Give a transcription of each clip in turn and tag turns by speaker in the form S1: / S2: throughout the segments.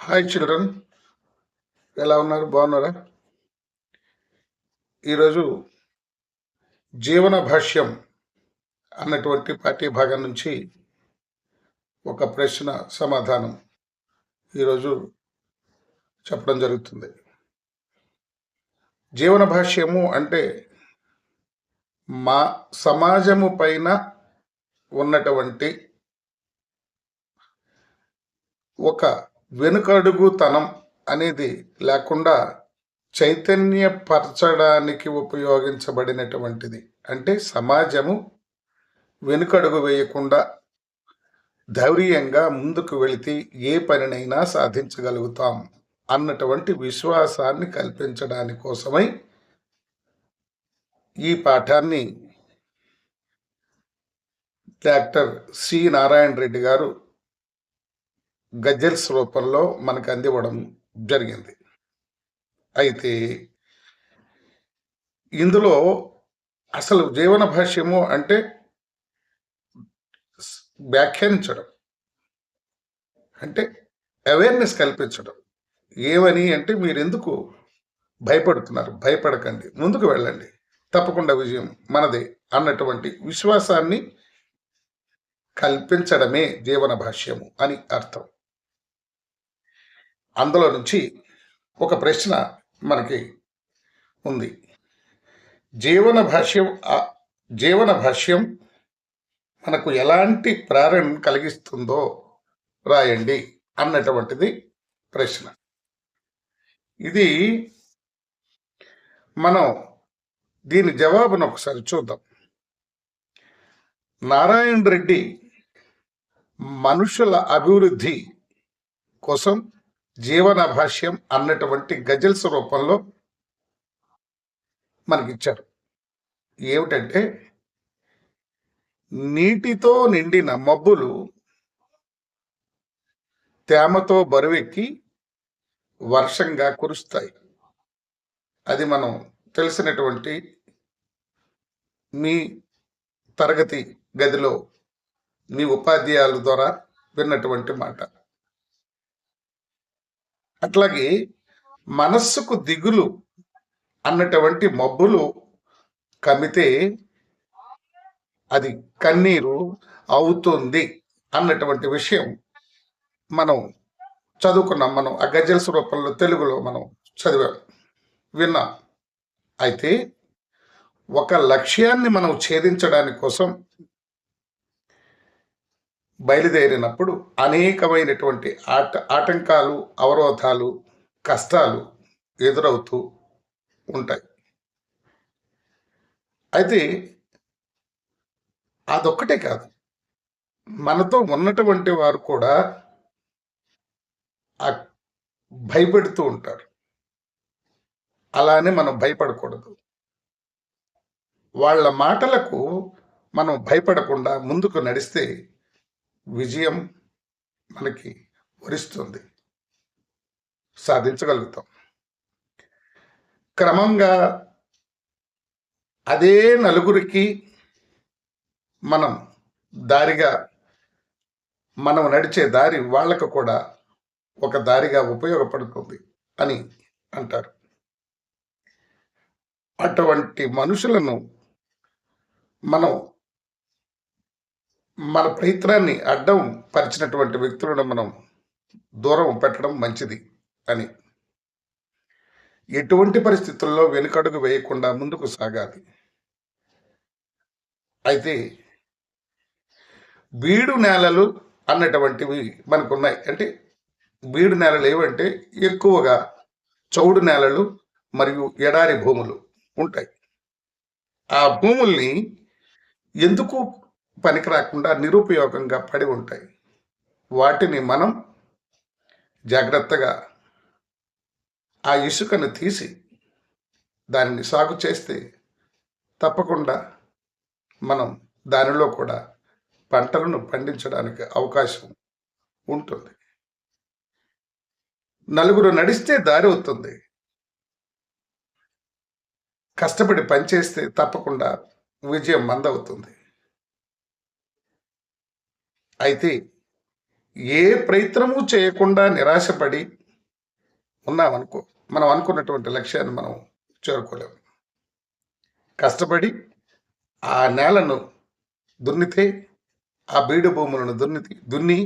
S1: Hi children ఎలా ఉన్నారు? బాగున్నారా? ఈరోజు జీవన భాష్యం అన్నటువంటి పాఠ్య భాగం నుంచి ఒక ప్రశ్న సమాధానం ఈరోజు చెప్పడం జరుగుతుంది. జీవన భాష్యము అంటే మా సమాజము పైన ఉన్నటువంటి ఒక వెనుకడుగుతనం అనేది లేకుండా చైతన్యపరచడానికి ఉపయోగించబడినటువంటిది. అంటే సమాజము వెనుకడుగు వేయకుండా ధైర్యంగా ముందుకు వెళితే ఏ పనినైనా సాధించగలుగుతాం అన్నటువంటి విశ్వాసాన్ని కల్పించడాని కోసమై ఈ పాఠాన్ని డాక్టర్ సి నారాయణ రెడ్డి గారు గజల్స్ రూపంలో మనకు అందివ్వడం జరిగింది. అయితే ఇందులో అసలు జీవన భాష్యము అంటే వ్యాఖ్యానించడం. అంటే అవేర్నెస్ కల్పించడం. ఏమని అంటే మీరు ఎందుకు భయపడుతున్నారు? భయపడకండి. ముందుకు వెళ్ళండి. తప్పకుండా విజయం మనదే అన్నటువంటి విశ్వాసాన్ని కల్పించడమే జీవన భాష్యము అని అర్థం. అందులో నుంచి ఒక ప్రశ్న మనకి ఉంది. జీవన భాష్యం జీవన భాష్యం మనకు ఎలాంటి ప్రేరణ కలిగిస్తుందో రాయండి అన్నటువంటిది ప్రశ్న. ఇది మనం దీని జవాబును ఒకసారి చూద్దాం. నారాయణ రెడ్డి మనుషుల అభివృద్ధి కోసం జీవన భాష్యం అన్నటువంటి గజల్స్ రూపంలో మనకిచ్చారు. ఏమిటంటే నీటితో నిండిన మబ్బులు తేమతో బరువెక్కి వర్షంగా కురుస్తాయి. అది మనం తెలిసినటువంటి మీ తరగతి గదిలో మీ ఉపాధ్యాయుల ద్వారా విన్నటువంటి మాట. అట్లాగే మనస్సుకు దిగులు అన్నటువంటి మబ్బులు కమితే అది కన్నీరు అవుతుంది అన్నటువంటి విషయం మనం చదువుకున్నాం. మనం ఆ గజల్స్ రూపంలో తెలుగులో మనం చదివాం. విన్నాం. అయితే ఒక లక్ష్యాన్ని మనం ఛేదించడానికి కోసం బయలుదేరినప్పుడు అనేకమైనటువంటి ఆట ఆటంకాలు అవరోధాలు కష్టాలు ఎదురవుతూ ఉంటాయి. అయితే అదొక్కటే కాదు. మనతో ఉన్నటువంటి వారు కూడా భయపెడుతూ ఉంటారు. అలానే మనం భయపడకూడదు. వాళ్ళ మాటలకు మనం భయపడకుండా ముందుకు నడిస్తే విజయం మనకి వరిస్తుంది. సాధించగలుగుతాం. క్రమంగా అదే నలుగురికి మనం దారిగా మనం నడిచే దారి వాళ్ళకు కూడా ఒక దారిగా ఉపయోగపడుతుంది అని అంటారు. అటువంటి మనుషులను మనం మన ప్రయత్నాన్ని అడ్డం పరిచినటువంటి వ్యక్తులను మనం దూరం పెట్టడం మంచిది అని. ఎటువంటి పరిస్థితుల్లో వెనుకడుగు వేయకుండా ముందుకు సాగాలి. అయితే బీడు నేలలు అన్నటువంటివి మనకున్నాయి. అంటే బీడు నేలలు ఏవంటే ఎక్కువగా చౌడు నేలలు మరియు ఎడారి భూములు ఉంటాయి. ఆ భూముల్ని ఎందుకు పనికి రాకుండా నిరుపయోగంగా పడి ఉంటాయి. వాటిని మనం జాగ్రత్తగా ఆ ఇసుకను తీసి దానిని సాగు చేస్తే తప్పకుండా మనం దానిలో కూడా పంటలను పండించడానికి అవకాశం ఉంటుంది. నలుగురు నడిస్తే దారి అవుతుంది కష్టపడి పనిచేస్తే తప్పకుండా విజయం మందవుతుంది. అయితే ఏ ప్రయత్నము చేయకుండా నిరాశపడి ఉన్నామనుకో మనం అనుకున్నటువంటి లక్ష్యాన్ని మనం చేరుకోలేము కష్టపడి ఆ నేలను దున్నితే ఆ బీడు భూములను దున్ని దున్ని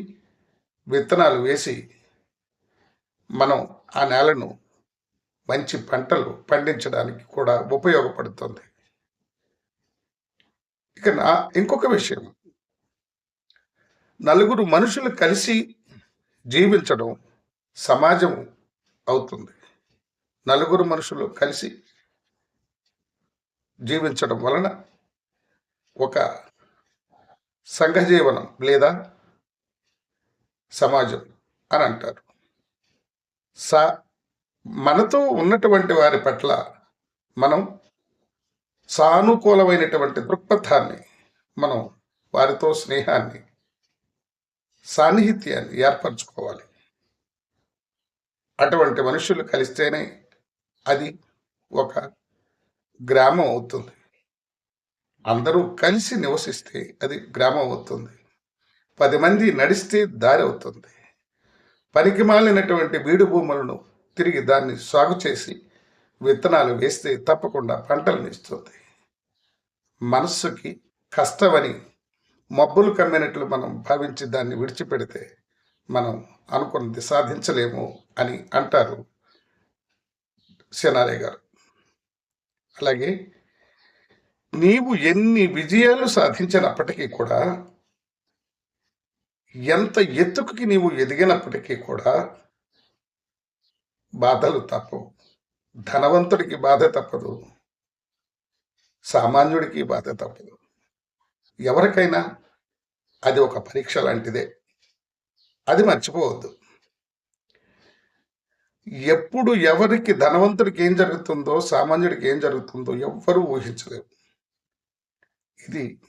S1: విత్తనాలు వేసి మనం ఆ నేలను మంచి పంటలు పండించడానికి కూడా ఉపయోగపడుతుంది. ఇక నా ఇంకొక విషయం. నలుగురు మనుషులు కలిసి జీవించడం సమాజం అవుతుంది. నలుగురు మనుషులు కలిసి జీవించడం వలన ఒక సంఘజీవనం లేదా సమాజం అని అంటారు. సా మనతో ఉన్నటువంటి వారి పట్ల మనం సానుకూలమైనటువంటి దృక్పథాన్ని మనం వారితో స్నేహాన్ని సాన్నిహిత్యాన్ని ఏర్పరచుకోవాలి. అటువంటి మనుషులు కలిస్తేనే అది ఒక గ్రామం అవుతుంది. అందరూ కలిసి నివసిస్తే అది గ్రామం అవుతుంది. పది మంది నడిస్తే దారి అవుతుంది. పనికి మాలినటువంటి బీడు భూములను తిరిగి దాన్ని సాగు చేసి విత్తనాలు వేస్తే తప్పకుండా పంటలను ఇస్తుంది. మనస్సుకి కష్టమని మబ్బులు కమ్మినట్లు మనం భావించి దాన్ని విడిచిపెడితే మనం అనుకున్నది సాధించలేము అని అంటారు సెనారే గారు. అలాగే నీవు ఎన్ని విజయాలు సాధించినప్పటికీ కూడా ఎంత ఎత్తుకుకి నీవు ఎదిగినప్పటికీ కూడా బాధలు తప్పవు. ధనవంతుడికి బాధ తప్పదు. సామాన్యుడికి బాధ తప్పదు. ఎవరికైనా అది ఒక పరీక్ష లాంటిదే. అది మర్చిపోవద్దు. ఎప్పుడు ఎవరికి ధనవంతుడికి ఏం జరుగుతుందో సామాన్యుడికి ఏం జరుగుతుందో ఎవ్వరూ ఊహించలేరు ఇది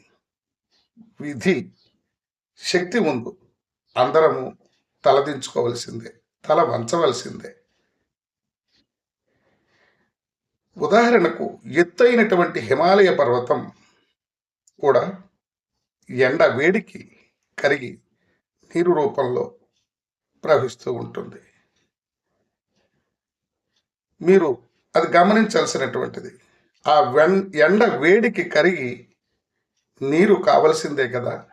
S1: విధి శక్తి ముందు. అందరము తలదించుకోవలసిందే తల వంచవలసిందే. ఉదాహరణకు ఎత్తైనటువంటి హిమాలయ పర్వతం కూడా ఎండ వేడికి కరిగి నీరు రూపంలో ప్రవహిస్తూ ఉంటుంది. మీరు అది గమనించాల్సినటువంటిది. ఆ వెన్ ఎండ వేడికి కరిగి నీరు కావలసిందే కదా?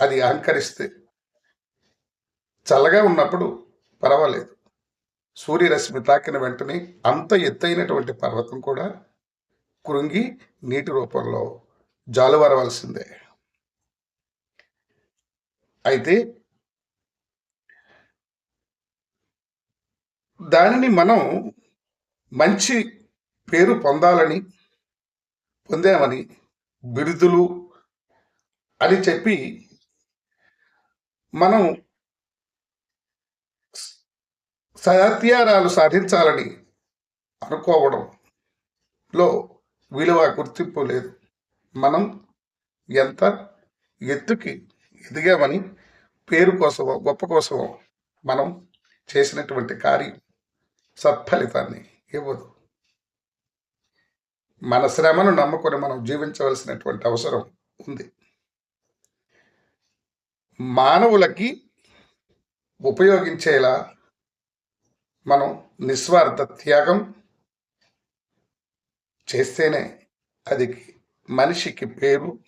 S1: అది అహంకరిస్తే చల్లగా ఉన్నప్పుడు పర్వాలేదు. సూర్యరశ్మి తాకిన వెంటనే అంత ఎత్తైనటువంటి పర్వతం కూడా కృంగి నీటి రూపంలో జాలువరవలసిందే అయితే దానిని మనం మంచి పేరు పొందాలని పొందామని బిరుదులు అని చెప్పి మనం సత్యారాలు సాధించాలని అనుకోవడంలో విలువ గుర్తింపు లేదు. మనం ఎంత ఎత్తుకి ఎదిగామని పేరు కోసమో గొప్ప కోసమో మనం చేసినటువంటి కార్యం సత్ఫలితాన్ని ఇవ్వదు. మన శ్రమను నమ్ముకొని మనం జీవించవలసినటువంటి అవసరం ఉంది. మానవులకి ఉపయోగించేలా మనం నిస్వార్థ త్యాగం చేస్తేనే అది మనిషికి పేరు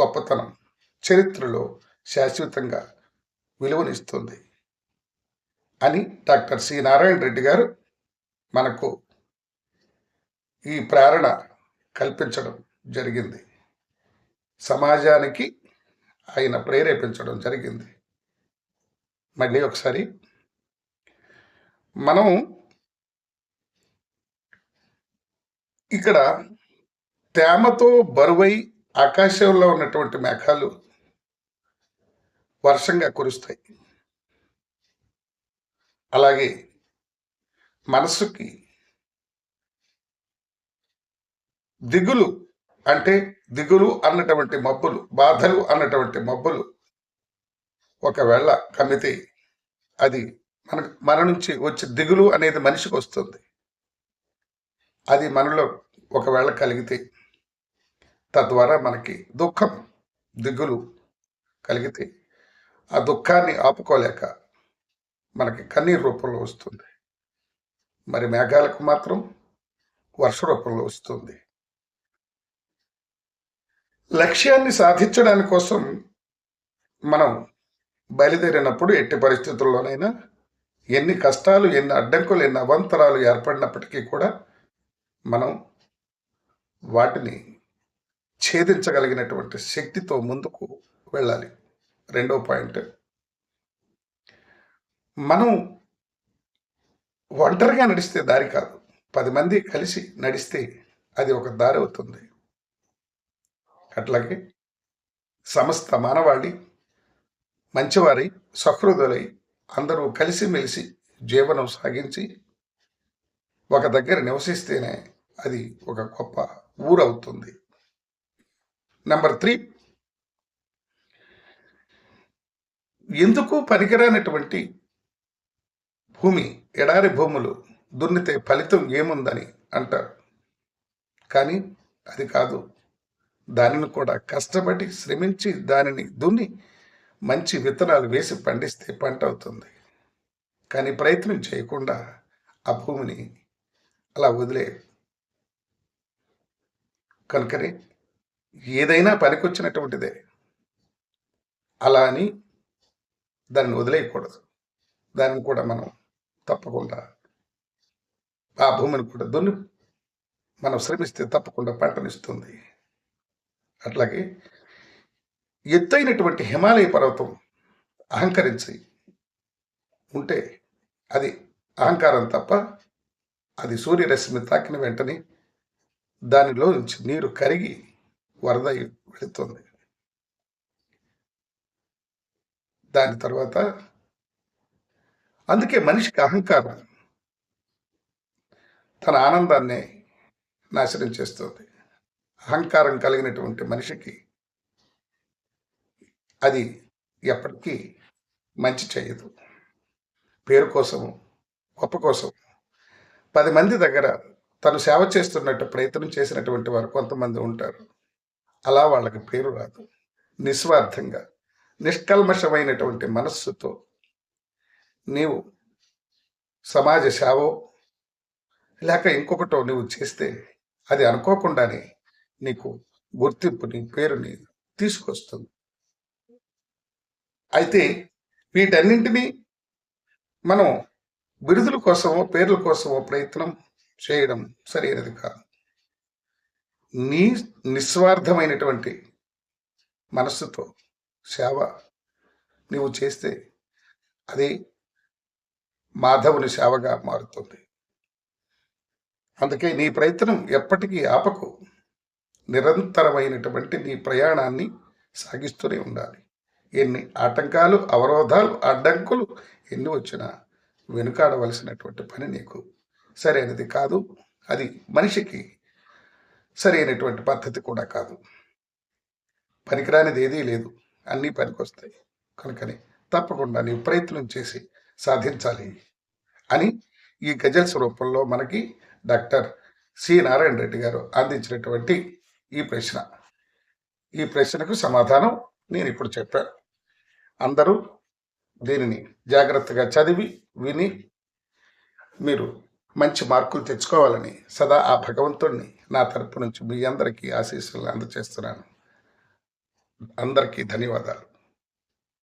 S1: గొప్పతనం చరిత్రలో శాశ్వతంగా విలువనిస్తుంది అని డాక్టర్ సి. నారాయణ రెడ్డి గారు మనకు ఈ ప్రేరణ కల్పించడం జరిగింది. సమాజానికి ఆయన ప్రేరేపించడం జరిగింది. మళ్ళీ ఒకసారి మనం ఇక్కడ తేమతో బరువై ఆకాశంలో ఉన్నటువంటి మేఘాలు వర్షంగా కురుస్తాయి. అలాగే మనసుకి దిగులు అంటే దిగులు అన్నటువంటి మబ్బులు బాధలు అన్నటువంటి మబ్బులు ఒకవేళ కమ్మితే అది మన మన నుంచి వచ్చే దిగులు అనేది మనిషికి వస్తుంది. అది మనలో ఒకవేళ కలిగితే తద్వారా మనకి దుఃఖం దిగులు కలిగితే ఆ దుఃఖాన్ని ఆపుకోలేక మనకి కన్నీరు రూపంలో వస్తుంది. మరి మేఘాలకు మాత్రం వర్ష రూపంలో వస్తుంది. లక్ష్యాన్ని సాధించడానికి కోసం మనం బయలుదేరినప్పుడు ఎట్టి పరిస్థితుల్లోనైనా ఎన్ని కష్టాలు ఎన్ని అడ్డంకులు ఎన్ని అవంతరాలు ఏర్పడినప్పటికీ కూడా మనం వాటిని ఛేదించగలిగినటువంటి శక్తితో ముందుకు వెళ్ళాలి. రెండో పాయింట్. మనం ఒంటరిగా నడిస్తే దారి కాదు. పది మంది కలిసి నడిస్తే అది ఒక దారి అవుతుంది. అట్లాగే సమస్త మానవాళి మంచివారి సహృదులై అందరూ కలిసిమెలిసి జీవనం సాగించి ఒక దగ్గర నివసిస్తేనే అది ఒక గొప్ప ఊరవుతుంది. నెంబర్ త్రీ ఎందుకు పనికిరానటువంటి భూమి ఎడారి భూములు దున్నితే ఫలితం ఏముందని అంటారు. కానీ అది కాదు. దానిని కూడా కష్టపడి శ్రమించి దానిని దున్ని మంచి విత్తనాలు వేసి పండిస్తే పంట అవుతుంది. కానీ ప్రయత్నం చేయకుండా ఆ భూమిని అలా వదిలే. కనుకనే ఏదైనా పనికొచ్చినటువంటిదే. అలా అని దాన్ని వదిలేయకూడదు. దానిని కూడా మనం తప్పకుండా ఆ భూమిని కూడా దున్ని మనం శ్రమిస్తే తప్పకుండా పంటనిస్తుంది. అట్లాగే ఎత్తైనటువంటి హిమాలయ పర్వతం అహంకరించి ఉంటే అది అహంకారం తప్ప అది సూర్యరశ్మి తాకిన వెంటనే దానిలో నుంచి నీరు కరిగి వరద వెళుతుంది. దాని తర్వాత అందుకే మనిషికి అహంకారం తన ఆనందాన్ని నాశనం చేస్తుంది. అహంకారం కలిగినటువంటి మనిషికి అది ఎప్పటికీ మంచి చేయదు పేరు కోసము గొప్ప కోసం. పది మంది దగ్గర తను సేవ చేస్తున్నట్టు ప్రయత్నం చేసినటువంటి వారు కొంతమంది ఉంటారు. అలా వాళ్ళకి పేరు రాదు. నిస్వార్థంగా నిష్కల్మషమైనటువంటి మనస్సుతో నీవు సమాజ సేవో లేక ఇంకొకటో నువ్వు చేస్తే అది అనుకోకుండానే నీకు గుర్తింపుని పేరుని తీసుకొస్తుంది. అయితే వీటన్నింటినీ మనం బిరుదుల కోసమో పేర్ల కోసమో ప్రయత్నం చేయడం సరైనది కాదు. నీ నిస్వార్థమైనటువంటి మనస్సుతో సేవ నీవు చేస్తే అది మాధవుని సేవగా మారుతుంది. అందుకే నీ ప్రయత్నం ఎప్పటికీ ఆపకు. నిరంతరమైనటువంటి నీ ప్రయాణాన్ని సాగిస్తూనే ఉండాలి. ఎన్ని ఆటంకాలు అవరోధాలు అడ్డంకులు ఎన్ని వచ్చినా వెనుకాడవలసినటువంటి పని నీకు సరైనది కాదు. అది మనిషికి సరైనటువంటి పద్ధతి కూడా కాదు. పనికిరానిది ఏదీ లేదు. అన్నీ పనికొస్తాయి. కనుకని తప్పకుండా నీవు ప్రయత్నం చేసి సాధించాలి అని ఈ గజల్స్ రూపంలో మనకి డాక్టర్ సి నారాయణ రెడ్డి గారు అందించినటువంటి ఈ ప్రశ్న. ఈ ప్రశ్నకు సమాధానం నేను ఇప్పుడు చెప్పాను. అందరూ దీనిని జాగ్రత్తగా చదివి విని మీరు మంచి మార్కులు తెచ్చుకోవాలని సదా ఆ భగవంతుడిని నా తరపు నుంచి మీ అందరికీ ఆశీస్సులు అందజేస్తున్నాను అందరికీ ధన్యవాదాలు.